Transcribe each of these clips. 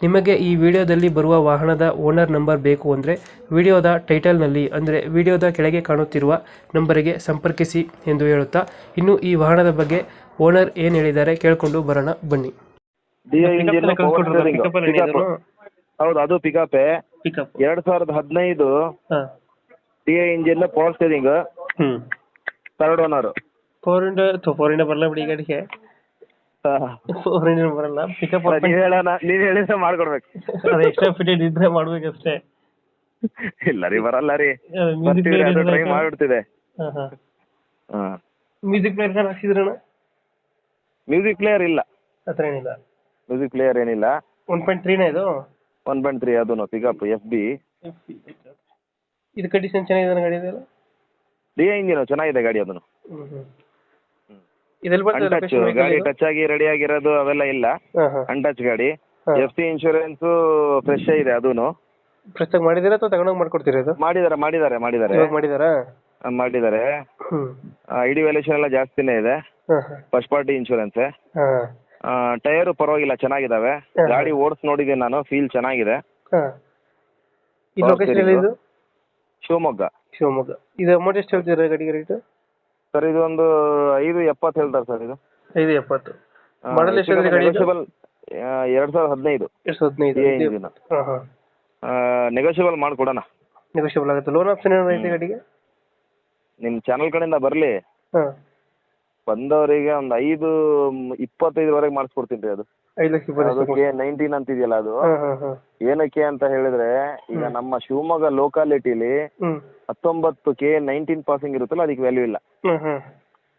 ನಿಮಗೆ ಈ ವಿಡಿಯೋದಲ್ಲಿ ಬರುವ ವಾಹನದ ಓನರ್ ನಂಬರ್ ಬೇಕು ಅಂದರೆ ವಿಡಿಯೋದ ಟೈಟಲ್ನಲ್ಲಿ ಅಂದರೆ ವಿಡಿಯೋದ ಕೆಳಗೆ ಕಾಣುತ್ತಿರುವ ನಂಬರಿಗೆ ಸಂಪರ್ಕಿಸಿ ಎಂದು ಹೇಳುತ್ತಾ ಇನ್ನು ಈ ವಾಹನದ ಬಗ್ಗೆ ಓನರ್ ಏನು ಹೇಳಿದ್ದಾರೆ ಕೇಳಿಕೊಂಡು ಬರೋಣ ಬನ್ನಿ. ಹೌದು ಅದು ಪಿಕಪೇ ಪಿಕಪ್ ಎರಡ್ ಸಾವಿರದ ಹದಿನೈದು ಹಾಂ. D I engine power steering third owner four ಇಂಡ four ಇಂಡ ಬರಲ್ಲ ಬಿಡಿ ಈ ಗಾಡಿಗೆ ಫೋರ್ ಇಂಡ ಬರಲ್ಲ ಪಿಕಪ್ ನೀವ್ ಹೇಳೋಣ ನೀವ್ ಹೇಳಿದ್ರೆ ಮಾಡ್ಕೊಡ್ಬೇಕು. ಅದು ಎಕ್ಸ್ಟ್ರಾ ಫಿಟೆಡ್ ಇದ್ರೆ ಮಾಡ್ಬೇಕಷ್ಟೇ. ಇಲ್ಲ ರೀ ಬರಲ್ಲ ರೀ. ಮ್ಯೂಸಿಕ್ ಟ್ರೈ ಪ್ಲೇಯರ್ ಮಾಡ್ಬಿಡ್ತಿದೆ. ಮ್ಯೂಸಿಕ್ ಪ್ಲೇಯರ್ ಕಾರ್ ಹಾಕ್ಸಿದ್ರಣ ಮ್ಯೂಸಿಕ್ ಪ್ಲೇಯರ್ ಇಲ್ಲ. ಆ ಏನಿಲ್ಲ. ಮ್ಯೂಸಿಕ್ ಪ್ಲೇಯರ್ ಏನಿಲ್ಲ. ಒನ್ ಪಾಯಿಂಟ್ ತ್ರೀನ ಇದು? ಒನ್ ಪಾಯಿಂಟ್ ತ್ರೀ ಅದನ್ನು ಪಿಕಪ್ ಎಫ್ ಬಿ ಇದು ಕಂಡೀಷನ್ ಚೆನ್ನಾಗಿದೆ ಗಾಡಿ ಇದೆಯಲ್ಲ ಡಿ ಇಂಜಿನ್ ಚೆನ್ನಾಗಿದೆ ಗಾಡಿ ಅದನ್ನು ಅನ್ಟಚ್ ಗಾಡಿ ಟಚ್ ಆಗಿ ರೆಡಿ ಆಗಿರೋದು ಅವೆಲ್ಲ ಇಲ್ಲ. ಅನ್ಟಚ್ ಗಾಡಿ. ಎಫ್ ಸಿ ಇನ್ಶೂರೆನ್ಸ್ ಫ್ರೆಶ್ ಇದೆ ಅದೂನು. ಫ್ರೆಶ್ ಮಾಡಿದಿರಾ ಅಥವಾ ತಗೊಂಡೋಗಿ ಮಾಡ್ಕೊಡ್ತೀರಾ ಇದು? ಮಾಡಿದಾರೆ ಮಾಡಿದಾರೆ ಮಾಡಿದಾರೆ. ಇವಾಗ ಮಾಡಿದಾರಾ? ಆ, ಮಾಡಿದ್ದಾರೆ ಐಡಿ ವ್ಯಾಲ್ಯೂಷನ್ ಎಲ್ಲ ಜಾಸ್ತಿನೇ ಇದೆ. ಫಸ್ಟ್ ಪಾರ್ಟಿ ಇನ್ಶೂರೆನ್ಸ್ ಆ ಟೈರು ಪರವಾಗಿಲ್ಲ ಚೆನ್ನಾಗಿದಾವೆ. ಗಾಡಿ ಓಡಿಸ್ ನೋಡಿದೀನಿ ನಾನು ಫೀಲ್ ಚೆನ್ನಾಗಿದೆ. ಶಿವಮೊಗ್ಗ. ಶಿವಮೊಗ್ಗ. ಇದು ಅಮೌಂಟ್ ಎಷ್ಟು ಹೇಳ್ತೀರಾ ಗಾಡಿಗೆ ರೇಟು ಸರ್ ಇದು ಒಂದು ಐದು ಎಪ್ಪತ್ತು ಹೇಳ್ತಾರೆ ಸರ್ ಇದು. ಐದು ಎಪ್ಪತ್ತು. ಮಾಡಲ್ ಎಷ್ಟು ಹೇಳಿದ್ರಿ ಗಾಡಿ ಇದು? ನೆಗೋಷಿಯಬಲ್ ಎರಡು ಸಾವಿರದ ಹದಿನೈದು. ಎಷ್ಟು ಹದಿನೈದು ಈ engine. ಹಾಂ ಹಾಂ. ನೆಗೋಷಿಯಬಲ್ ಮಾಡಿಕೊಡೋಣ. ನೆಗೋಷಿಯಬಲ್ ಆಗುತ್ತೆ. ಲೋನ್ ಆಪ್ಷನ್ ಏನಾದ್ರು ಐತೆ ಗಾಡಿಗೆ? ನಿಮ್ಮ ಚಾನಲ್ ಕಡೆಯಿಂದ ಬರಲಿ. ಹಾಂ. ಬಂದವರಿಗೆ ಒಂದು ಐದು ಇಪ್ಪತ್ತೈದರವರೆಗೆ ಮಾಡಿಸ್ಕೊಡ್ತೀನಿ ರೀ ಅದು. ಐದು ಲಕ್ಷ ಇಪ್ಪತ್ತು ಅದು ಕೆ ನೈನ್ಟೀನ್ ಅಂತಿದೆಯಲ್ಲ ಅದು. ಹಾಂ ಹಾಂ ಹಾಂ. ಏನಕ್ಕೆ ಅಂತ ಹೇಳಿದ್ರೆ ಈಗ ನಮ್ಮ ಶಿವಮೊಗ್ಗ ಲೋಕಾಲಿಟಿಲಿ ಹ್ಞೂ ಹತ್ತೊಂಬತ್ತು ಕೆ ನೈನ್ಟೀನ್ ಪಾಸಿಂಗ್ ಇರುತ್ತಲ್ಲ ಅದಕ್ಕೆ ವ್ಯಾಲ್ಯೂ ಇಲ್ಲ.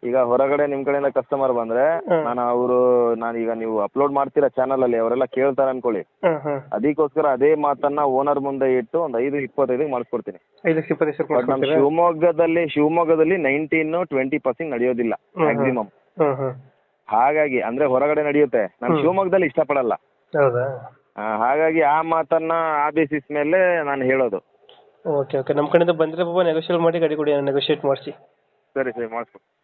ಈಗ ಹೊರಗಡೆ ನಿಮ್ ಕಡೆಯಿಂದ ಕಸ್ಟಮರ್ ಬಂದ್ರೆ. ನಾನು ಅವರು ನಾನು ಈಗ ನೀವು ಅಪ್ಲೋಡ್ ಮಾಡ್ತೀರಾ ಚಾನಲ್ ಅಲ್ಲಿ ಅವರೆಲ್ಲ ಕೇಳ್ತಾರೆ ಅನ್ಕೊಳ್ಳಿ. ಹಾಂ ಹಾಂ. ಅದಕ್ಕೋಸ್ಕರ ಅದೇ ಮಾತನ್ನ ಓನರ್ ಮುಂದೆ ಇಟ್ಟು ಒಂದ್ ಐದು ಇಪ್ಪತ್ತೈದಿಗೆ ಮಾಡಿಸ್ಕೊಡ್ತೀನಿ. ಸಾವಿರ ಬಟ್ ಕೊಡ್ತೀರಾ ಶಿವಮೊಗ್ಗದಲ್ಲಿ ಶಿವಮೊಗ್ಗದಲ್ಲಿ ನೈನ್ಟೀನ್ ಟ್ವೆಂಟಿ ಪರ್ಸೆಂಟ್ ನಡೆಯೋದಿಲ್ಲ. ಮ್ಯಾಕ್ಸಿಮಮ್ ಹಾಂ. ಹಾಂ ಹಾಗಾಗಿ ಅಂದ್ರೆ ಹೊರಗಡೆ ನಡೆಯುತ್ತೆ. ನಾನು ಶಿವಮೊಗ್ಗದಲ್ಲಿ ಇಷ್ಟಪಡಲ್ಲ. ಹೌದಾ? ಆ, ಹಾಗಾಗಿ ಆ ಮಾತನ್ನ ಆ ಬೇಸಿಸ್ ಮೇಲೆ ನಾನು ಹೇಳೋದು. Okay okay. ನಮ್ಮ ಕಡೆಯಿಂದ ಬಂದ್ರೆ ನೆಗೋಷಿಯೇಟ್ ಮಾಡಿ ಗಾಡಿ ಕೊಡಿ ನೆಗೋಷಿಯೇಟ್ ಮಾಡಿಸಿ. ಸರಿ ಸರಿ ಮಾಡಿಸ್ಕೊ.